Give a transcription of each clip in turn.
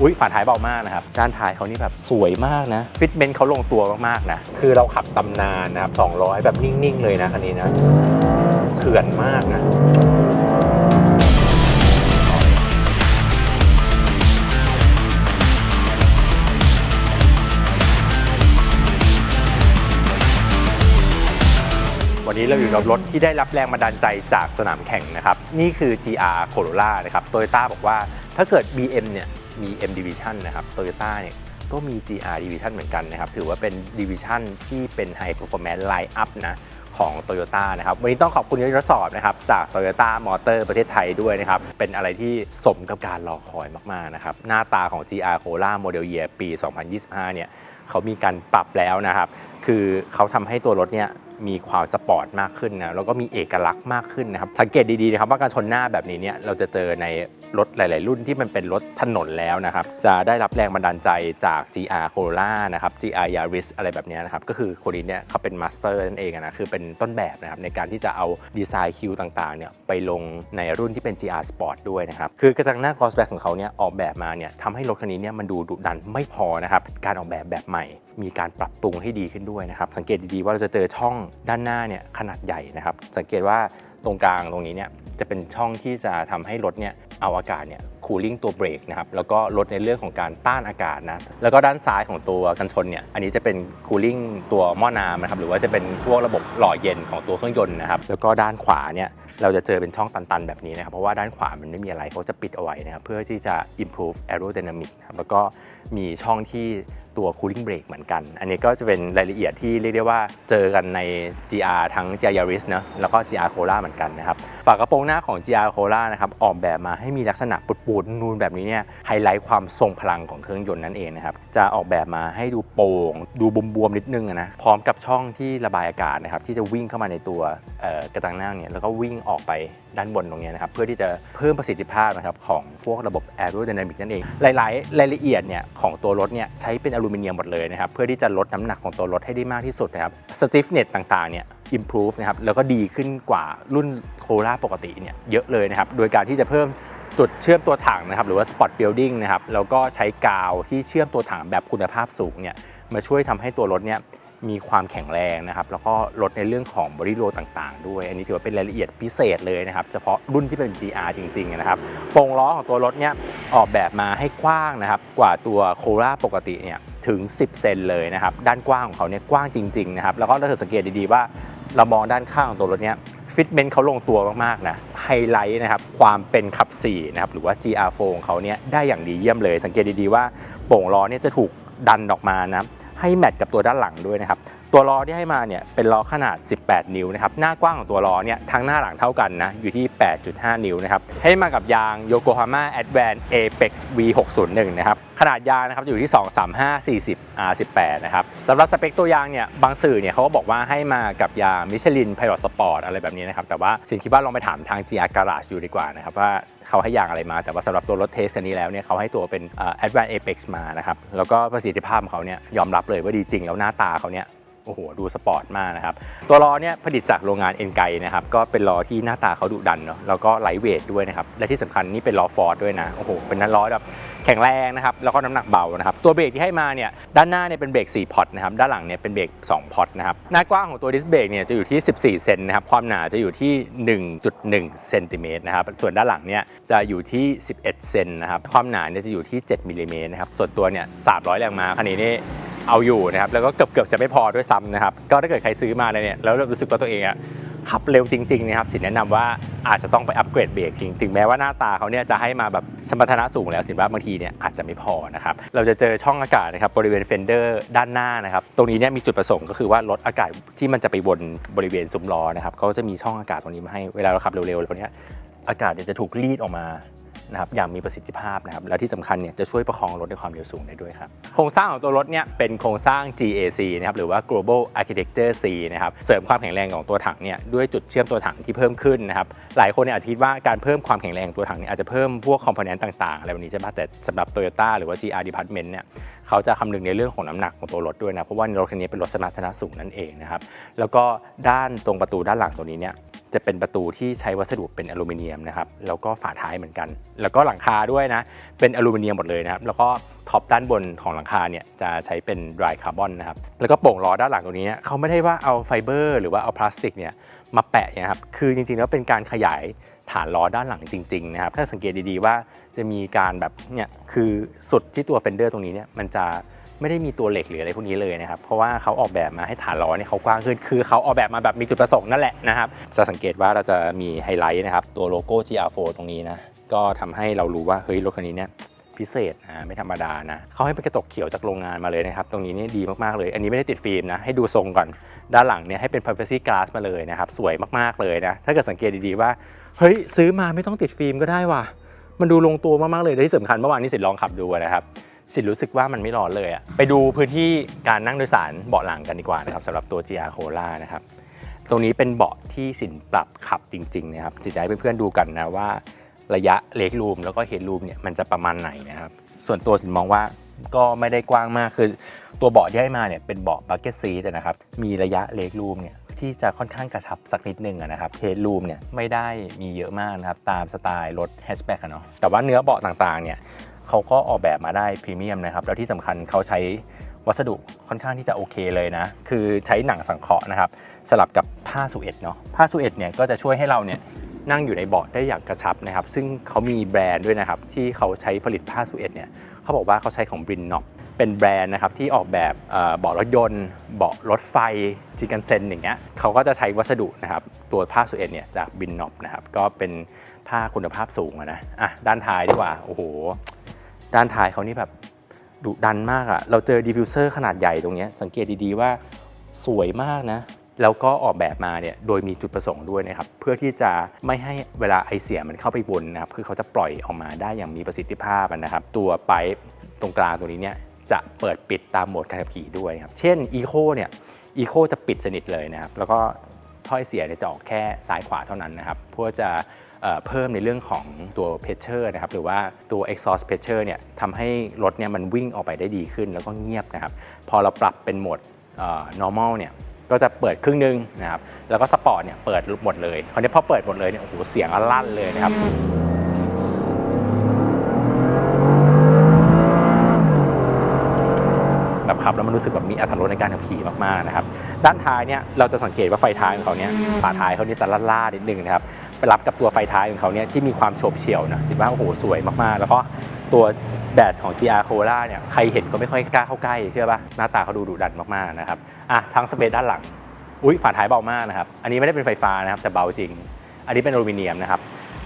อุ้ยฝาท้ายเบามากนะครับ ด้านท้ายเขานี่แบบสวยมากนะ ฟิตเมนต์เขาลงตัวมากๆนะ คือเราขับตำนานนะครับ 200 แบบนิ่ง ๆ เลยนะคันนี้นะเถื่อนมากนะวันนี้เราอยู่กับรถที่ได้รับแรงบันดาลใจจากสนามแข่งนะครับ นี่คือ GR Corolla นะครับ Toyota บอกว่าถ้าเกิด BM เนี่ย มี M Division นะครับ Toyota เนี่ยก็มี GR Division เหมือนกันนะครับ ถือว่าเป็น Division ที่เป็น High Performance Line Up นะของ Toyota นะครับ วันนี้ต้องขอบคุณยศสอบนะครับ จาก Toyota Motor ประเทศไทยด้วยนะครับ เป็นอะไรที่สมกับการรอคอยมาก ๆ นะครับ หน้าตาของ GR Corolla Model Year ปี 2025 เนี่ยเขามีการปรับแล้วนะครับ คือเขาทำให้ตัวรถเนี่ยมีความสปอร์ตมากขึ้นนะแล้วก็มีเอกลักษณ์มากขึ้นนะครับ สังเกตดีๆนะครับว่าการชนหน้าแบบนี้เนี่ยเราจะเจอใน รถหลาย ๆ รุ่นที่มันเป็นรถถนนแล้วนะครับ จะได้รับแรงบันดาลใจจาก GR Corolla นะครับ GR Yaris อะไรแบบนี้นะครับ ก็คือคนนี้เนี่ยเขาเป็นมาสเตอร์นั่นเองนะคือเป็นต้นแบบนะครับในการที่จะเอาดีไซน์คิวต่าง ๆ เนี่ยไปลงในรุ่นที่เป็น GR Sport ด้วยนะครับ คือกระจังหน้ากอสแบ็กของเขาเนี่ยออกแบบมาเนี่ยทำให้รถคันนี้เนี่ยมันดูดุดันไม่พอนะครับการออกแบบแบบใหม่ มีการปรับปรุงให้ดีขึ้นด้วยนะครับสังเกตดี ๆ ว่าเราจะเจอช่องด้านหน้าเนี่ยขนาดใหญ่นะครับสังเกตว่า ตรงกลางตรงนี้เนี่ยจะเป็นช่องที่จะทำให้รถเนี่ยเอาอากาศเนี่ยคูลิ่งตัวเบรกนะครับแล้วก็ลดในเรื่องของการต้านอากาศนะแล้วก็ด้านซ้ายของตัวกันชนเนี่ยอันนี้จะเป็นคูลิ่งตัวหม้อน้ำนะครับหรือว่าจะเป็นพวกระบบหล่อเย็นของตัวเครื่องยนต์นะครับแล้วก็ด้านขวาเนี่ยเราจะเจอเป็นช่องตันๆแบบนี้นะครับเพราะว่าด้านขวามันไม่มีอะไรเขาจะปิดเอาไว้นะครับเพื่อที่จะ improve aerodynamic ครับแล้วก็มีช่องที่ ตัว cooling brake เหมือนกัน อันนี้ก็จะเป็นรายละเอียดที่เรียกได้ว่าเจอกันใน GR ทั้ง GR Yaris นะแล้วก็ GR Corolla เหมือนกันนะครับฝากระโปรงหน้าของ GR Corolla นะครับออกแบบมาให้มีลักษณะปูดๆนูนแบบนี้เนี่ยไฮไลท์ความทรงพลังของเครื่องยนต์นั่นเองนะครับจะออกแบบมาให้ดูโป่งดูบวมๆนิดนึงอะนะพร้อมกับช่องที่ระบายอากาศนะครับที่จะวิ่งเข้ามาในตัวกระจังหน้าเนี่ยแล้วก็วิ่งออกไปด้านบนตรงนี้นะครับเพื่อที่จะเพิ่มประสิทธิภาพนะครับของพวกระบบ aerodynamic นั่นเองหลายๆ รายละเอียดเนี่ยของตัวรถเนี่ยใช้เป็นอลูมิเนียมหมดเลยนะครับเพื่อที่จะลดน้ำหนักของตัวรถให้ได้มากที่สุดนะครับ stiffness ต่างๆเนี่ย improve นะครับแล้วก็ดีขึ้นกว่ารุ่นโคราปกติเนี่ยเยอะเลยนะครับโดยการที่จะเพิ่มจุดเชื่อมตัวถังนะครับหรือว่า spot building นะครับแล้วก็ใช้กาวที่เชื่อมตัวถังแบบคุณภาพสูงเนี่ยมาช่วยทำให้ตัวรถเนี่ยมีความแข็งแรงนะครับแล้วก็ลดในเรื่องของบริโลต่างๆ ด้วย อันนี้ถือว่าเป็นรายละเอียดพิเศษเลยนะครับเฉพาะรุ่นที่เป็น GR จริงๆนะครับโปรงล้อของตัวรถเนี่ยออกแบบมาให้กว้างนะครับกว่าตัวโคราปกติเนี่ย ถึง 10 เซนเลยนะครับ ด้านกว้างของเขาเนี่ยกว้างจริงๆนะครับ แล้วก็ถ้าเกิดสังเกตดีๆว่าเรามองด้านข้างของตัวรถเนี้ยฟิตเมนต์เขาลงตัวมากๆนะไฮไลท์นะครับความเป็นขับ4นะครับหรือว่า GR4 ของเขาเนี่ยได้อย่างดีเยี่ยมเลย สังเกตดีๆว่าโป่งล้อเนี่ยจะถูกดันออกมานะให้แมทกับตัวด้านหลังด้วยนะครับ ตัวล้อที่ให้มาเนี่ยเป็นล้อขนาด 18 นิ้วนะครับหน้ากว้างของตัวล้อเนี่ยทั้งหน้าหลังเท่ากันนะอยู่ที่ 8.5 นิ้วนะครับให้มากับยาง Yokohama Advance Apex V601 นะครับขนาดยางนะครับอยู่ที่ 235 40 R18 นะครับสำหรับสเปคตัวยางเนี่ยบางสื่อเนี่ยเขาก็บอกว่าให้มากับยาง Michelin Pilot Sport อะไรแบบนี้นะครับแต่ว่าสินคิดว่าลองไปถามทาง GR Garage อยู่ดีกว่านะครับว่าเขาให้ยางอะไรมา แต่ว่าสำหรับตัวรถเทสคันนี้แล้วเนี่ยเขาให้ตัวเป็น Advance Apex มานะครับแล้วก็ประสิทธิภาพของเขาเนี่ยยอมรับเลยว่าดีจริงแล้วหน้าตาเขาเนี่ย โอ้โหดูสปอร์ตมากนะครับ ตัวล้อเนี่ยผลิตจากโรงงานเอ็นไกนะครับก็เป็นล้อที่หน้าตาเขาดุดันเนาะแล้วก็ไลท์เวทด้วยนะครับและที่สำคัญนี่เป็นล้อฟอร์ดด้วยนะโอ้โหเป็นนั้นล้อแบบแข็งแรงนะครับแล้วก็น้ำหนักเบานะครับตัวเบรกที่ให้มาเนี่ยด้านหน้าเนี่ยเป็นเบรก4พอตนะครับด้านหลังเนี่ยเป็นเบรก2พอตนะครับหน้ากว้างของตัวดิสเบรกเนี่ยจะอยู่ที่ 14เซนนะครับความหนาจะอยู่ที่ 1.1เซนติเมตรนะครับส่วนด้านหลังเนี่ยจะอยู่ที่ 11เซนนะครับความหนาเนี่ยจะอยู่ที่ 7มิลลิเมตรนะครับส่วนตัวเนี่ย300แรงม้าคันนี้นี่ เอาอยู่นะครับแล้วก็เกือบเกือบๆจะไม่พอด้วยซ้ำนะครับก็ถ้าเกิดใครซื้อมาเนี่ยแล้วรู้สึกว่าตัวเองอะขับเร็วจริงๆนะครับสินแนะนำว่าอาจจะต้องไปอัปเกรดเบรกทิ้งถึงแม้ว่าหน้าตาเขาเนี่ยจะให้มาแบบสมรรถนะสูงแล้วสินว่าบางทีเนี่ยอาจจะไม่พอนะครับเราจะเจอช่องอากาศนะครับบริเวณเฟนเดอร์ด้านหน้านะครับตรงนี้เนี่ยมีจุดประสงค์ก็คือว่าลดอากาศที่มันจะไปวนบริเวณซุ้มล้อนะครับเขาจะมีช่องอากาศตรงนี้มาให้เวลาเราขับเร็วๆแล้วเนี้ยอากาศเนี่ยจะถูกรีดออกมา นะครับอย่างมีประสิทธิภาพนะครับและที่สำคัญเนี่ยจะช่วยประคองรถในความเร็วสูงได้ด้วยครับโครงสร้างของตัวรถเนี่ยเป็นโครงสร้าง GAC นะครับหรือว่า Global Architecture C นะครับเสริมความแข็งแรงของตัวถังเนี่ยด้วยจุดเชื่อมตัวถังที่เพิ่มขึ้นนะครับหลายคนเนี่ยอาจคิดว่าการเพิ่มความแข็งแรงของตัวถังเนี่ยอาจจะเพิ่มพวกคอมโพเนนต์ต่างๆอะไรแบบนี้ใช่ไหมแต่สำหรับ Toyota หรือว่า GR Department เนี่ย เขาจะคำนึงในเรื่องของน้ำหนักของตัวรถด้วยนะเพราะว่ารถคันนี้เป็นรถสมรรถนะสูงนั่นเองนะครับแล้วก็ด้านตรงประตูด้านหลังตัวนี้เนี่ยจะเป็นประตูที่ใช้วัสดุเป็นอลูมิเนียมนะครับแล้วก็ฝาท้ายเหมือนกัน แล้วก็หลังคาด้วยนะเป็นอลูมิเนียมหมดเลยนะครับแล้วก็ท็อปด้านบนของหลังคาเนี่ยจะใช้เป็นดรายคาร์บอนนะครับแล้วก็โป่งล้อด้านหลังตัวนี้เขาไม่ได้ว่าเอาไฟเบอร์ หรือว่าเอาพลาสติกเนี่ยมาแปะนะครับคือจริงๆแล้วเป็นการขยาย ฐานล้อด้านหลังจริงๆนะครับถ้าสังเกตดีๆว่าจะมีการแบบเนี่ยคือสุดที่ตัวเฟนเดอร์ตรงนี้เนี่ยมันจะไม่ได้มีตัวเหล็กหรืออะไรพวกนี้เลยนะครับ เพราะว่าเขาออกแบบมาให้ฐานล้อเนี่ยเขากว้างขึ้น คือเขาออกแบบมาแบบมีจุดประสงค์นั่นแหละนะครับ จะสังเกตว่าเราจะมีไฮไลท์นะครับ ตัวโลโก้ GR4 ตรงนี้นะ ก็ทำให้เรารู้ว่าเฮ้ยรถคันนี้เนี่ยพิเศษนะไม่ธรรมดานะเขาให้เป็นกระจกเขียวจากโรงงานมาเลยนะครับ ตรงนี้นี่ดีมากๆเลย อันนี้ไม่ได้ติดฟิล์มนะให้ดูทรงก่อน ด้านหลังเนี่ยให้เป็น privacy glass มาเลยนะครับ สวยมากๆเลยนะ ถ้าเกิดสังเกตดีๆว่า เฮ้ยซื้อมาไม่ต้องติดฟิล์มก็ได้ว่ะ มันดูลงตัวมากๆเลยและที่สำคัญเมื่อวานนี้สิทธิ์ลองขับดูนะครับสิทธิ์รู้สึกว่ามันไม่ร้อนเลยอะไปดูพื้นที่การนั่งโดยสารเบาะหลังกันดีกว่านะครับสำหรับตัว GR c o l a นะครับตรงนี้เป็นเบาะที่สินปรับขับจริงๆนะครับจะให้เพื่อนๆดูกันนะว่าระยะเล็กรูมแล้วก็เฮดรูมเนี่ยมันจะประมาณไหนนะครับ ส่วนตัวสินมองว่าก็ไม่ได้กว้างมากคือ ตัวเบาะที่ให้มาเนี่ยเป็นเบาะบักเก็ตซีทนะครับมีระยะเล็กรูมเนี่ย ที่จะค่อนข้างกระชับสักนิดนึงนะครับเฮดรูมเนี่ยไม่ได้มีเยอะมากนะครับ ตามสไตล์รถแฮชแบ็กอะเนาะแต่ว่าเนื้อเบาะต่างๆเนี่ยเขาก็ออกแบบมาได้พรีเมียมนะครับ แล้วที่สำคัญเขาใช้วัสดุค่อนข้างที่จะโอเคเลยนะ คือใช้หนังสังเคราะห์นะครับ สลับกับผ้าสูเอตเนาะผ้าสูเอตเนี่ยก็จะช่วยให้เราเนี่ยนั่งอยู่ในเบาะได้อย่างกระชับนะครับ ซึ่งเขามีแบรนด์ด้วยนะครับ ที่เขาใช้ผลิตผ้าสูเอตเนี่ยเขาบอกว่าเขาใช้ของบรินน็อก เป็นแบรนด์นะครับที่ออกแบบเบาะรถยนต์ เบาะรถไฟจิกันเซนอย่างเงี้ยเขาก็จะใช้วัสดุนะครับตัวผ้าสูเอตเนี่ยจากบินน็อกนะครับก็เป็นผ้าคุณภาพสูงนะอะด้านท้ายดีกว่าโอ้โหด้านท้ายเขานี่แบบดุดันมากอะเราเจอดิฟฟิวเซอร์ขนาดใหญ่ตรงเนี้ยสังเกตดีๆว่าสวยมากนะแล้วก็ออกแบบมาเนี่ยโดยมีจุดประสงค์ด้วยนะครับเพื่อที่จะไม่ให้เวลาไอเสียมันเข้าไปวนนะครับคือเขาจะปล่อยออกมาได้อย่างมีประสิทธิภาพนะครับ ตัวไปตรงกลางตรงนี้เนี่ย จะเปิดปิดตามโหมดการขับขี่ด้วยครับ เช่น Eco เนี่ย Eco จะปิดสนิทเลยนะครับ แล้วก็ถ้อยเสียจะออกแค่ซ้ายขวาเท่านั้นนะครับเพื่อจะเพิ่มในเรื่องของตัวเพชเชอร์นะครับหรือว่าตัว exhaust pressure เนี่ยทำให้รถเนี่ยมันวิ่งออกไปได้ดีขึ้นแล้วก็เงียบนะครับ พอเราปรับเป็นโหมด normal เนี่ยก็จะเปิดครึ่งนึงนะครับ แล้วก็สปอร์ตเนี่ยเปิดหมดเลยคราวนี้พอเปิดหมดเลยเนี่ยโอ้โหเสียงลั่นเลยนะครับ แบบ ขับแล้วมันรู้สึกแบบมีอรรถรสในการขับขี่มากๆนะครับด้านท้ายเนี่ยเราจะสังเกตว่าไฟท้ายของเขาเนี่ยฝาท้ายเขาเนี่ยจะล่าๆนิดนึงนะครับไปรับกับตัวไฟท้ายของเขาเนี่ยที่มีความโฉบเฉี่ยวนะสิว่าโอ้โหสวยมากๆ แล้วก็ตัวแบตของ GR c o l a เนี่ยใครเห็นก็ไม่ค่อยกล้าเข้าใกล้เชื่อป่ะหน้าตาเขาดูดุดันมากๆนะครับอะทั้งสเปซด้านหลังอุ้ยฝาท้ายเบามากนะครับอันนี้ไม่ได้เป็นไฟฟ้านะครับแต่เบาจริง อันนี้เป็นอลูมิเนียมนะครับ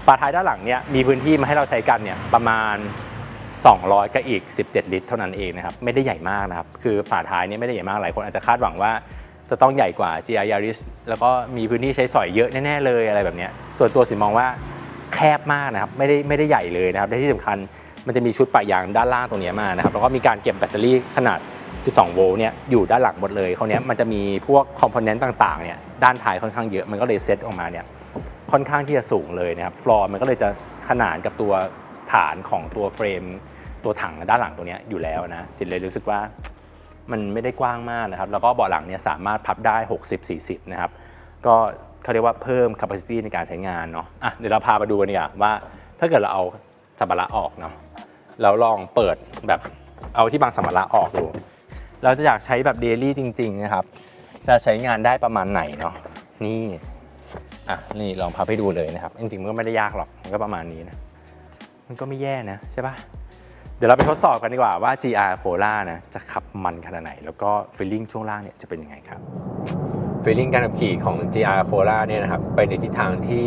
ฝาท้ายด้านหลังเนี่ยมีพื้นที่มาให้เราใช้กันเนี่ยประมาณ 200 กับอีก 17 ลิตร เท่านั้นเองนะครับ ไม่ได้ใหญ่มากนะครับ คือฝาท้ายเนี่ยไม่ได้ใหญ่มาก หลายคนอาจจะคาดหวังว่าจะต้องใหญ่กว่า GR Yaris แล้วก็มีพื้นที่ใช้สอยเยอะแน่ ๆ เลยอะไรแบบนี้ ส่วนตัวสินมองว่าแคบมากนะครับ ไม่ได้ไม่ได้ใหญ่เลยนะครับและที่สำคัญมันจะมีชุดปะยางด้านล่างตรงนี้มานะครับ แล้วก็มีการเก็บแบตเตอรี่ขนาด 12 โวลต์เนี่ยอยู่ด้านหลังหมดเลยเขาเนี้ยมันจะมีพวกคอมโพเนนต์ต่างๆเนี่ยด้านท้ายค่อนข้างเยอะ มันก็เลยเซตออกมาเนี่ยค่อนข้างที่จะสูงเลยนะครับ ฟลอร์มันก็เลยจะขนานกับตัวฐานของตัวเฟรม ตัวถังด้านหลังตัวนี้อยู่แล้วนะสินเลยรู้สึกว่ามันไม่ได้กว้างมากนะครับ แล้วก็เบาะหลังเนี่ยสามารถพับได้ 60-40 นะครับ ก็เขาเรียกว่าเพิ่ม capacity ในการใช้งานเนาะอะเดี๋ยวเราพามาดูกันดีกว่าว่า ถ้าเกิดเราเอาสัมภาระออกเนาะแล้วลองเปิดแบบเอาที่บางสัมภาระออกดู เราจะอยากใช้แบบเดลี่จริง ๆ นะครับ จะใช้งานได้ประมาณไหนเนาะนี่อะนี่ลองพับให้ดูเลยนะครับ จริงๆมันก็ไม่ได้ยากหรอกมันก็ประมาณนี้นะมันก็ไม่แย่นะใช่ปะเดี๋ยวเราไปทดสอบกันดีกว่าว่า GR c o l a นะจะขับมันขนาดไหน แล้วก็ฟีลลิ่งช่วงล่างเนี่ยจะเป็นยังไงครับฟีลลิ่งการขับขี่ของ GR c o l a เนี่ยนะครับไปในทิศทางที่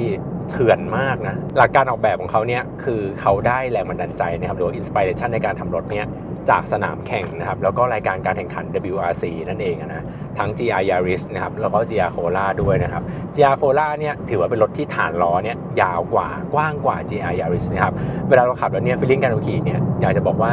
เถื่อนมากนะ หลักการออกแบบของเขาเนี่ยคือเขาได้แรงบันดาลใจนะครับหรืออินสปิเรชันในการทำรถเนี่ย จากสนามแข่งนะครับแล้วก็รายการการแข่งขัน WRC นั่นเองนะทั้ง GR Yaris นะครับแล้วก็ GR c o l a ด้วยนะครับ GR c o l a เนี่ยถือว่าเป็นรถที่ฐานล้อเนี่ยยาวกว่ากว้างกว่า GR Yaris นะครับเวลาเราขับแล้วเนี่ยฟีลลิ่งการขับขี่เนี่ยอยากจะบอกว่า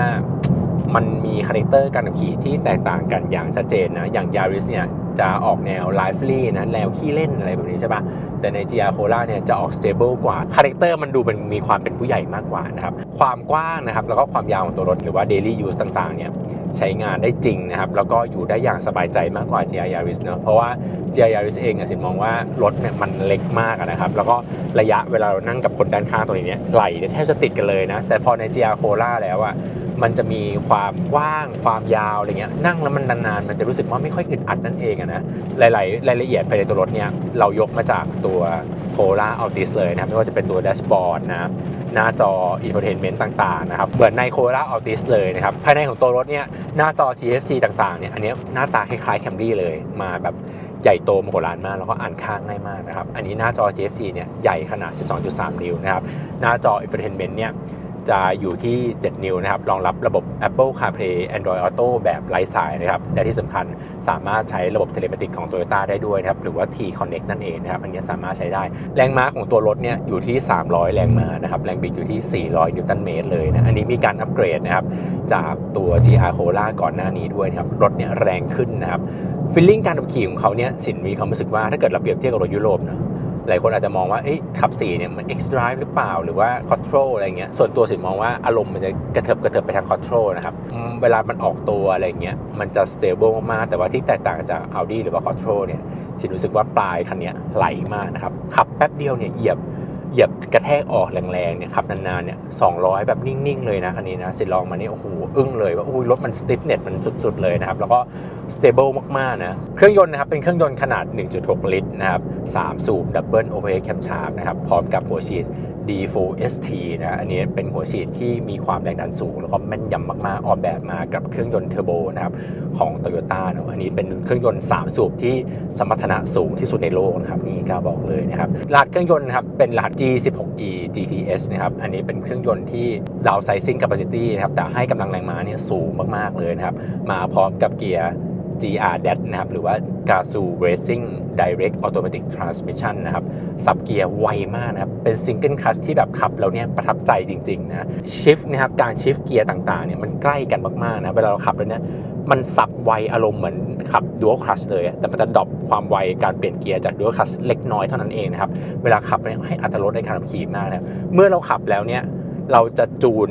มันมีคาแรคเตอร์การขับขี่ที่แตกต่างกันอย่างชัดเจนนะอย่าง Yaris เนี่ยจะออกแนว lively นะแนวขี้เล่นอะไรแบบนี้ใช่ปะแต่ใน GR c o l a เนี่ยจะออก stable กว่าคาแรคเตอร์มันดูเป็นมีความเป็นผู้ใหญ่มากกว่านะครับ ความกว้างนะครับแล้วก็ความยาวของตัวรถหรือว่า daily use ต่างๆเนี่ยใช้งานได้จริงนะครับแล้วก็อยู่ได้อย่างสบายใจมากกว่า GR Yaris เนอะเพราะว่า GR Yaris เองเนี่ยสินมองว่ารถเนี่ยมันเล็กมากนะครับแล้วก็ระยะเวลาเรานั่งกับคนด้านข้างตรงนี้เนี่ยไหลแทบจะติดกันเลยนะแต่พอใน GR Cola แล้วอะมันจะมีความกว้างความยาวอะไรเงี้ยนั่งแล้วมันนานๆมันจะรู้สึกว่าไม่ค่อยอึดอัดนั่นเองนะหลายๆ รายละเอียดภายในตัวรถเนี่ยเรายกมาจากตัว Cola Altis เลยนะครับไม่ว่าจะเป็นตัวแดชบอร์ดนะ หน้าจออินโฟเทนเมนต์ต่างๆนะครับเหมือนใน Corolla Altis เลยนะครับภายในของตัวรถเนี่ยหน้าจอ TFT ต่างๆเนี่ยอันนี้หน้าตาคล้ายๆแคมรี่เลยมาแบบใหญ่โตมโหฬารมาก แล้วก็อ่านข้างง่ายมากนะครับ อันนี้หน้าจอ TFT เนี่ยใหญ่ขนาด 12.3 นิ้วนะครับ หน้าจอ infotainment เนี่ย จะอยู่ที่ 7 นิ้วนะครับ รองรับระบบ Apple CarPlay Android Auto แบบไร้สายนะครับ และที่สำคัญสามารถใช้ระบบเทเลมติกของ Toyota ได้ด้วยนะครับ หรือว่า T Connect นั่นเองนะครับ อันนี้สามารถใช้ได้ แรงม้าของตัวรถเนี่ยอยู่ที่ 300 แรงม้านะครับ แรงบิดอยู่ที่ 400 นิวตันเมตรเลยนะ อันนี้มีการอัปเกรดนะครับ จากตัว GR Corolla ก่อนหน้านี้ด้วยนะครับ รถเนี่ยแรงขึ้นนะครับ ฟีลลิ่งการขับขี่ของเขาเนี่ยสินมีความรู้สึกว่าถ้าเกิดเราเปรียบเทียบกับรถยุโรปเนอะ หลายคนอาจจะมองว่าเอ๊ะขับ4เนี่ยมัน X Drive หรือเปล่าหรือว่า Control อะไรเงี้ยส่วนตัวสินมองว่าอารมณ์มันจะกระเถิบกระเถิบไปทาง Control นะครับเวลามันออกตัวอะไรเงี้ยมันจะ stable มากแต่ว่าที่แตกต่างจาก Audi หรือว่า Control เนี่ยสินรู้สึกว่าปลายคันเนี้ยไหลมากนะครับขับแป๊บเดียวเนี่ยเหยียบ เหยียบกระแทกออกแรงๆเนี่ยขับนานๆเนี่ยสองแบบนิ่งๆเลยนะคันนี้นะสิลองมานี่โอ้โหอึ้งเลยว่าอุ้ยรถมัน stiffness มันสุดๆเลยนะครับ แล้วก็ stable มากๆนะเครื่องยนต์นะครับเป็นเครื่องยนต์ขนาด 1.6 ลิตรนะครับ3สูบดับเบิลโอเวอร์แคมชาร์นะครับพร้อมกับหัวฉีด D4 ST นะอันนี้เป็นหัวฉีดที่มีความแรงดันสูง แล้วก็แม่นยำมากๆ ออกแบบมากับเครื่องยนต์เทอร์โบนะครับของ Toyota เนอะอันนี้เป็นเครื่องยนต์ 3 สูบที่สมรรถนะสูงที่สุดในโลกนะครับนี่กล้าบอกเลยนะครับรหัสเครื่องยนต์นะครับเป็นรหัส G16E GTS นะครับอันนี้เป็นเครื่องยนต์ที่ downsizing capacity นะครับแต่ให้กำลังแรงม้าเนี่ยสูงมากๆเลยนะครับมาพร้อมกับเกียร์ GR d a t นะครับหรือว่า Gazoo Racing Direct Automatic Transmission นะครับสับเกียร์ไวมากนะครับ เป็นซิงเกิลคลัชที่แบบขับแล้วเนี่ยประทับใจจริงๆนะชิฟนะครับการชิฟเกียร์ต่างๆเนี่ยมันใกล้กันมากๆนะเวลาเราขับแล้วเนี่ยมันสับไวอารมณ์เหมือนขับดู a l คลัชเลยแต่มันจะดรอปความไวการเปลี่ยนเกียร์จากดู a l คลัชเล็กน้อยเท่านั้นเองนะครับเวลาขับเนี่ยให้อัตรถรสในการขับขี่มากนะเมื่อเราขับแล้วเนี่ยเราจะจูน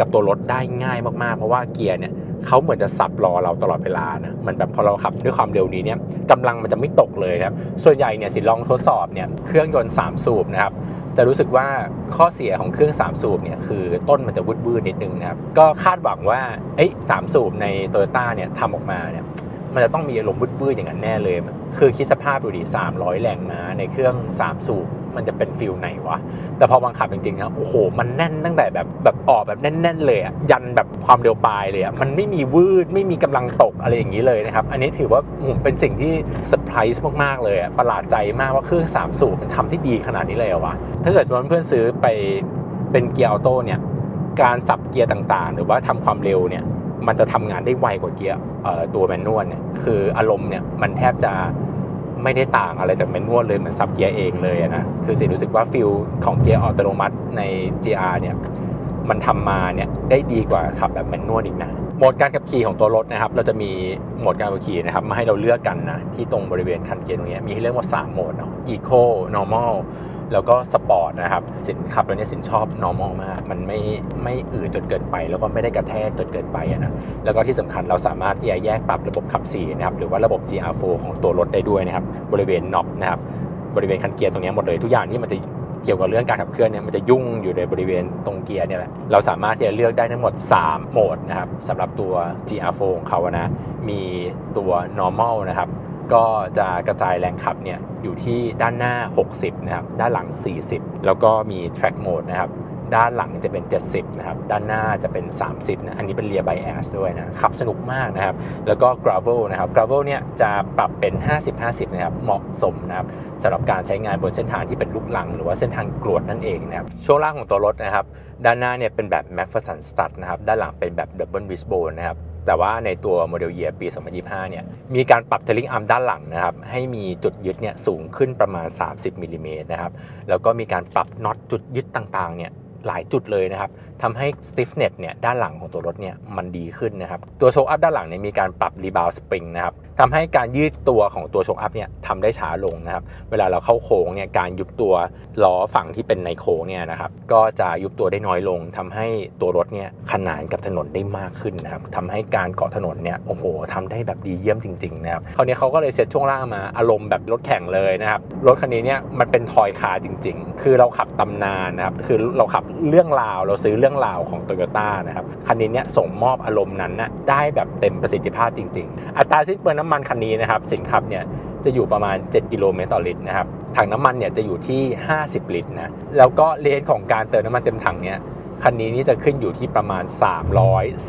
กับตัวรถได้ง่ายมากๆ เพราะว่าเกียร์เนี่ยเขาเหมือนจะสับรอเราตลอดเวลานะเหมือนแบบพอเราขับด้วยความเร็วนี้เนี่ยกำลังมันจะไม่ตกเลยนะครับส่วนใหญ่เนี่ยสิลองทดสอบเนี่ยเครื่องยนต์ 3 สูบนะครับจะรู้สึกว่าข้อเสียของเครื่อง 3 สูบเนี่ยคือต้นมันจะวืดๆนิดนึงนะครับก็คาดหวังว่าเอ้สามสูบในโตโยต้าเนี่ยทำออกมาเนี่ยมันจะต้องมีอารมณ์วืดๆอย่างนั้นแน่เลย คือคิดสภาพดูดิ300 แรงม้าในเครื่อง 3 สูบ มันจะเป็นฟิลไหนวะ แต่พอบังคับจริงๆนะโอ้โห มันแน่นตั้งแต่แบบแบบออกแบบแน่น ๆ เลยอะยันแบบความเร็วปลายเลยอะมันไม่มีวืดไม่มีกำลังตกอะไรอย่างนี้เลยนะครับ อันนี้ถือว่าโอ้โหเป็นสิ่งที่เซอร์ไพรส์มากๆเลยอะประหลาดใจมากว่าเครื่อง3สูบมันทำที่ดีขนาดนี้เลยวะถ้าเกิดสมมติเพื่อนซื้อไปเป็นเกียร์ออโต้เนี่ยการสับเกียร์ต่างๆ หรือว่าทำความเร็วเนี่ยมันจะทำงานได้ไวกว่าเกียร์ตัวแมนนวลเนี่ยคืออารมณ์เนี่ยมันแทบจะ ไม่ได้ต่างอะไรจากแมนนวลเลยเหมือนสับเกียร์เองเลยนะคือสิรู้สึกว่าฟิลของเกียร์อัตโนมัติใน GR เนี่ยมันทำมาเนี่ยได้ดีกว่าขับแบบแมนนวลอีกนะโหมดการขับขี่ของตัวรถนะครับ เราจะมีโหมดการขับขี่นะครับมาให้เราเลือกกันนะที่ตรงบริเวณคันเกียร์ตรงนี้มีให้เลือกว่า 3 โหมดเนาะ Eco Normal แล้วก็สปอร์ตนะครับสินขับแล้วเนี่ยสินชอบ normal มาก มันไม่ไม่อืดจนเกินไป แล้วก็ไม่ได้กระแทกจนเกินไปนะแล้วก็ที่สำคัญเราสามารถที่จะแยกปรับระบบขับสีนะครับหรือว่าระบบ GR4 ของตัวรถได้ด้วยนะครับบริเวณน็อปนะครับบริเวณคันเกียร์ตรงนี้หมดเลยทุกอย่างที่มันจะเกี่ยวกับเรื่องการขับเคลื่อนเนี่ยมันจะยุ่งอยู่ในบริเวณตรงเกียร์เนี่ยแหละ เราสามารถที่จะเลือกได้ทั้งหมด 3 โหมดนะครับสำหรับตัว GR4 ของเขาอะนะ มีตัว normal นะครับ ก็จะกระจายแรงขับเนี่ยอยู่ที่ด้านหน้า 60 นะครับ ด้านหลัง 40 แล้วก็มี track mode นะครับ ด้านหลังจะเป็น 70 นะครับ ด้านหน้าจะเป็น 30 นะ อันนี้เป็น rear bias ด้วยนะ ขับสนุกมากนะครับ แล้วก็ gravel นะครับ gravel เนี่ยจะปรับเป็น 50-50 นะครับ เหมาะสมนะครับสำหรับการใช้งานบนเส้นทางที่เป็นลูกหลัง หรือว่าเส้นทางกรวดนั่นเองนะครับ ช่วงล่างของตัวรถนะครับ ด้านหน้าเนี่ยเป็นแบบ McPherson Stud นะครับ ด้านหลังเป็นแบบ Double Wishbone นะครับ แต่ว่าในตัวโมเดลเยียปี 2025 เนี่ย มีการปรับเทลิงอาร์มด้านหลังนะครับ ให้มีจุดยึดเนี่ยสูงขึ้นประมาณ 30มิลลิเมตรนะครับ แล้วก็มีการปรับน็อตจุดยึดต่างๆ เนี่ย หลายจุดเลยนะครับทำให้ stiffness เนี่ยด้านหลังของตัวรถเนี่ยมันดีขึ้นนะครับตัวโชคอัพด้านหลังเนี่ยมีการปรับ rebound spring นะครับทำให้การยืดตัวของตัวโชคอัพเนี่ยทำได้ช้าลงนะครับเวลาเราเข้าโค้งเนี่ยการยุบตัวล้อฝั่งที่เป็นในโค้งเนี่ยนะครับก็จะยุบตัวได้น้อยลงทำให้ตัวรถเนี่ยขนานกับถนนได้มากขึ้นนะครับทำให้การเกาะถนนเนี่ยโอ้โหทำได้แบบดีเยี่ยมจริงๆนะครับคราวนี้เขาก็เลยเซตช่วงล่างมาอารมณ์แบบรถแข่งเลยนะครับรถคันนี้เนี่ยมันเป็นทอยคาจริง ๆ คือเราขับตำนานนะครับคือเราขับเรื่องราวเราซื้อเรื่องราวของโตโยต้านะครับคันนี้เนี่ยส่งมอบอารมณ์นั้นนะได้แบบเต็มประสิทธิภาพจริง ๆ อัตราสิ้นเปลืองน้ำมันคันนี้นะครับสินคับเนี่ยจะอยู่ประมาณ 7 กิโลเมตรต่อลิตรนะครับถังน้ำมันเนี่ยจะอยู่ที่ 50 ลิตรนะแล้วก็เลนของการเติมน้ำมันเต็มถังเนี่ยคันนี้นี่จะขึ้นอยู่ที่ประมาณ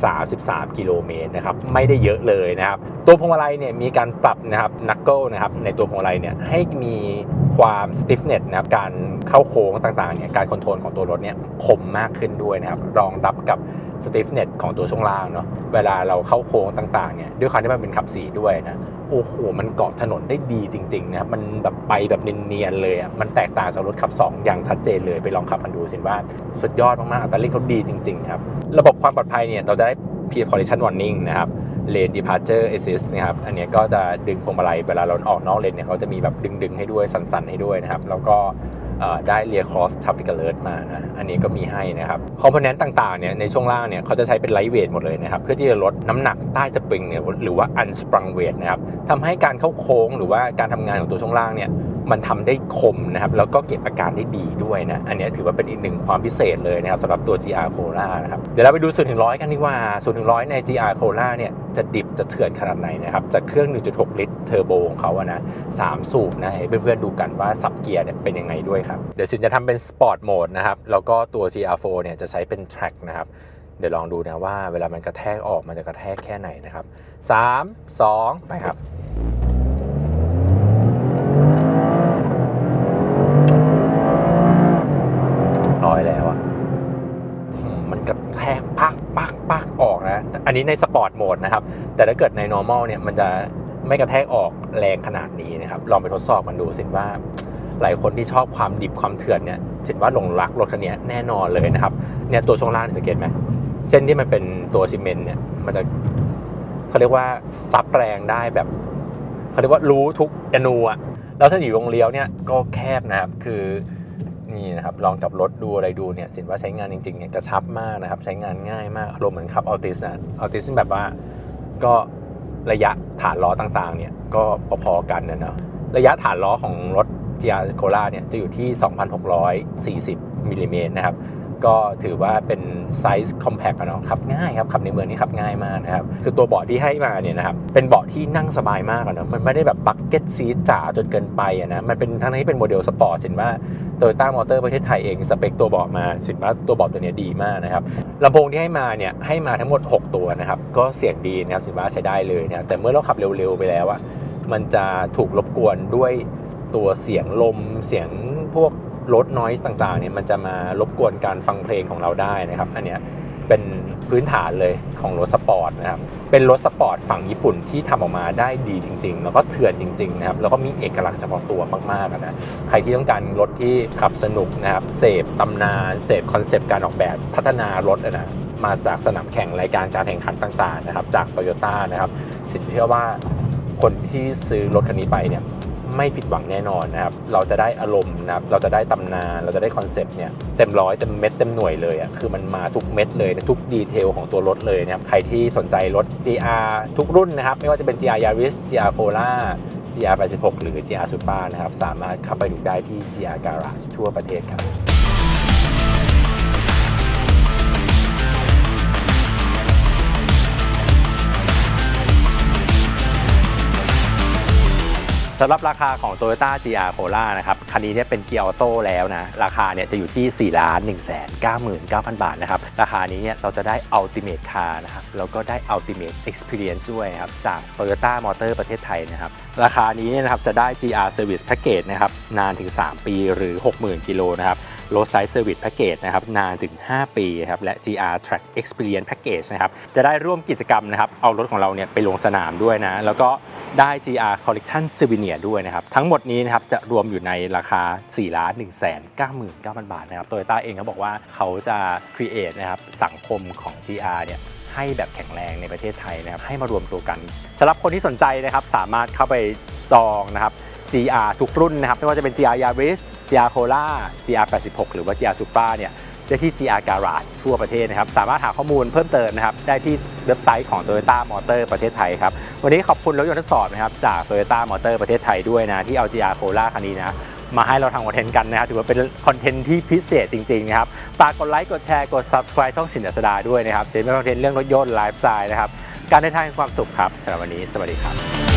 333 กิโลเมตรนะครับไม่ได้เยอะเลยนะครับตัวพวงมาลัยเนี่ยมีการปรับนะครับนักเกิลนะครับในตัวพวงมาลัยเนี่ยให้มีความ stiffness นะครับการ เข้าโค้งต่างๆเนี่ยการคอนโทรลของตัวรถเนี่ยคมมากขึ้นด้วยนะครับรองรับกับ stiffness ของตัวช่วงล่างเนาะเวลาเราเข้าโค้งต่างๆเนี่ยด้วยความที่มันเป็นขับสีด้วยนะโอ้โหมันเกาะถนนได้ดีจริงๆนะครับมันแบบไปแบบเนียนๆเลยอะมันแตกต่างจากรถขับ 2 อย่างชัดเจนเลยไปลองขับมันดูสิว่าสุดยอดมากๆอัตราเร่งเขาดีจริงๆครับระบบความปลอดภัยเนี่ยเราจะได้ Peer Collision Warning นะครับ Lane Departure Assist นะครับ อันนี้ก็จะดึงพวงมาลัยเวลาเราออกนอกเลนเนี่ยเขาจะมีแบบดึงๆให้ด้วยสั่นๆให้ด้วยนะครับ แล้วก็ ได้เลีย Cross Traffic Alert มานะ อันนี้ก็มีให้นะครับ คอมโพเนนต์ต่างๆเนี่ยในช่วงล่างเนี่ยเขาจะใช้เป็นไลท์เวทหมดเลยนะครับ เพื่อที่จะลดน้ำหนักใต้สปริงเนี่ยหรือว่าอันสปรังเวทนะครับทำให้การเข้าโค้งหรือว่าการทำงานของตัวช่วงล่างเนี่ย มันทำได้คมนะครับแล้วก็เก็บอาการได้ดีด้วยนะอันนี้ถือว่าเป็นอีกหนึ่งความพิเศษเลยนะครับสำหรับตัว GR Cola นะครับเดี๋ยวเราไปดู0ถึง100กันดีกว่า0ถึง100ใน GR Cola เนี่ยจะดิบจะเถื่อนขนาดไหนนะครับจากเครื่อง 1.6 ลิตรเทอร์โบของเขาอะนะสามสูบนะให้เพื่อนๆดูกันว่าสับเกียร์เนี่ยเป็นยังไงด้วยครับเดี๋ยวสินจะทำเป็นสปอร์ตโหมดนะครับแล้วก็ตัว GR4 เนี่ยจะใช้เป็น track นะครับเดี๋ยวลองดูนะว่าเวลามันกระแทกออกมันจะกระแทกแค่ไหนนะครับ3 2 ไปครับ ร้อยแล้วอะอืมมันกระแทกปักปักปักออก นะอันนี้ในสปอร์ตโหมดนะครับ แต่ถ้าเกิดใน normal เนี่ยมันจะไม่กระแทกออกแรงขนาดนี้นะครับ ลองไปทดสอบมันดูสิว่าหลายคนที่ชอบความดิบความเถื่อนเนี่ยสินว่าหลงรักรถคันนี้แน่นอนเลยนะครับเนี่ยตัวช่วงล่างสังเกตไหมเส้นที่มันเป็นตัวซีเมนต์เนี่ยมันจะเขาเรียกว่าซับแรงได้แบบเขาเรียกว่ารู้ทุกอนูอะแล้วถ้าอยู่วงเลี้ยวเนี่ยก็แคบนะครับคือ นี่นะครับลองกับรถดูอะไรดูเนี่ยสินว่าใช้งานจริงๆเนี่ยกระชับมากนะครับ ใช้งานง่ายมากอารมณ์เหมือนขับออติสนะออติสแบบว่าก็ระยะฐานล้อต่างๆเนี่ยก็พอๆกันนะเนาะระยะฐานล้อของรถ GR c o l a เนี่ยจะอยู่ที่ 2,640มิลลิเมตรนะครับ ก็ถือว่าเป็นไซส์คอมแพคเนาะขับง่ายครับขับในเมืองนี่ขับง่ายมากนะครับ คือตัวเบาะที่ให้มาเนี่ยนะครับ เป็นเบาะที่นั่งสบายมากเนาะมันไม่ได้แบบบักเก็ตซีจ๋าจนเกินไปอะนะมันเป็นทั้งที่เป็นโมเดลสปอร์ตสินว่าโตโยต้ามอเตอร์ประเทศไทยเองสเปคตัวเบาะมาสินว่าตัวเบาะตัวนี้ดีมากนะครับลำโพงที่ให้มาเนี่ยให้มาทั้งหมด 6 ตัวนะครับก็เสียงดีนะครับสินว่าใช้ได้เลยนะแต่เมื่อเราขับเร็วๆไปแล้วอะมันจะถูกรบกวนด้วยตัวเสียงลมเสียงพวก รถนอยต่างๆเนี่ยมันจะมารบกวนการฟังเพลงของเราได้นะครับ อันเนี้ยเป็นพื้นฐานเลยของรถสปอร์ตนะครับ เป็นรถสปอร์ตฝั่งญี่ปุ่นที่ทำออกมาได้ดีจริง ๆ แล้วก็เถื่อนจริงๆนะครับ แล้วก็มีเอกลักษณ์เฉพาะตัวมากๆนะ ใครที่ต้องการรถที่ขับสนุกนะครับ เสพตำนาน เสพคอนเซปต์การออกแบบพัฒนารถนะ มาจากสนามแข่งรายการการแข่งขันต่างๆนะครับ จากโตโยต้านะครับสินเชื่อว่าคนที่ซื้อรถคันนี้ไปเนี่ย ไม่ผิดหวังแน่นอนนะครับเราจะได้อารมณ์นะครับเราจะได้ตำนานเราจะได้คอนเซปต์เนี่ยเต็มร้อยเต็มเม็ดเต็มหน่วยเลยอะคือมันมาทุกเม็ดเลยนะทุกดีเทลของตัวรถเลยนะครับใครที่สนใจรถ GR ทุกรุ่นนะครับไม่ว่าจะเป็น GR Yaris GR Cola GR 86 หรือ GR Supra นะครับสามารถเข้าไปดูได้ที่ GR Garage ทั่วประเทศครับำหรับราคาของ Toyota GR Corolla นะครับ คันนี้เนี่ยเป็นเกียร์ออโต้แล้วนะ ราคาเนี่ยจะอยู่ที่ 4 ล้าน1 9 9 0 0 0 บาทนะครับ ราคานี้เนี่ยเราจะได้ Ultimate Car นะครับ แล้วก็ได้ Ultimate Experience ด้วยครับ จาก Toyota Motor ประเทศไทยนะครับ ราคานี้เนี่ยนะครับจะได้ GR Service Package นะครับ นานถึง 3 ปีหรือ 60,000 กิโลนะครับ Road Side Service Package นะครับนานถึง 5 ปีครับและ GR Track Experience Package นะครับจะได้ร่วมกิจกรรมนะครับเอารถของเราเนี่ยไปลงสนามด้วยนะ แล้วก็ได้ GR Collection Souvenir ด้วยนะครับทั้งหมดนี้นะครับจะรวมอยู่ในราคา 4 ล้าน1 9 9 0 0 0 บาทนะครับโตโยต้าเองเขาบอกว่าเขาจะ create นะครับสังคมของ GR เนี่ยให้แบบแข็งแรงในประเทศไทยนะครับให้มารวมตัวกันสำหรับคนที่สนใจนะครับสามารถเข้าไปจองนะครับ GR ทุกรุ่นนะครับไม่ว่าจะเป็น GR Yaris GR Cola GR 86หรือว่า GR Supra เนี่ยได้ที่ GR Garage ทั่วประเทศนะครับ สามารถหาข้อมูลเพิ่มเติมนะครับ ได้ที่เว็บไซต์ของ Toyota Motor ประเทศไทยครับ วันนี้ขอบคุณรถยนต์ทดสอบนะครับ จาก Toyota Motor ประเทศไทยด้วยนะ ที่เอา GR Cola คันนี้นะ มาให้เราทำคอนเทนต์กันนะครับ ถือว่าเป็นคอนเทนต์ที่พิเศษจริง ๆ นะครับ ฝากกดไลค์ กดแชร์ กด subscribe ช่องสินอัสดาด้วยนะครับ จะม่พลาดคอนเทนต์เรื่องรถยนต์ไลฟ์สไตล์นะครับ การเดินทางแห่งความสุขครับสำหรับวันนี้ สวัสดีครับ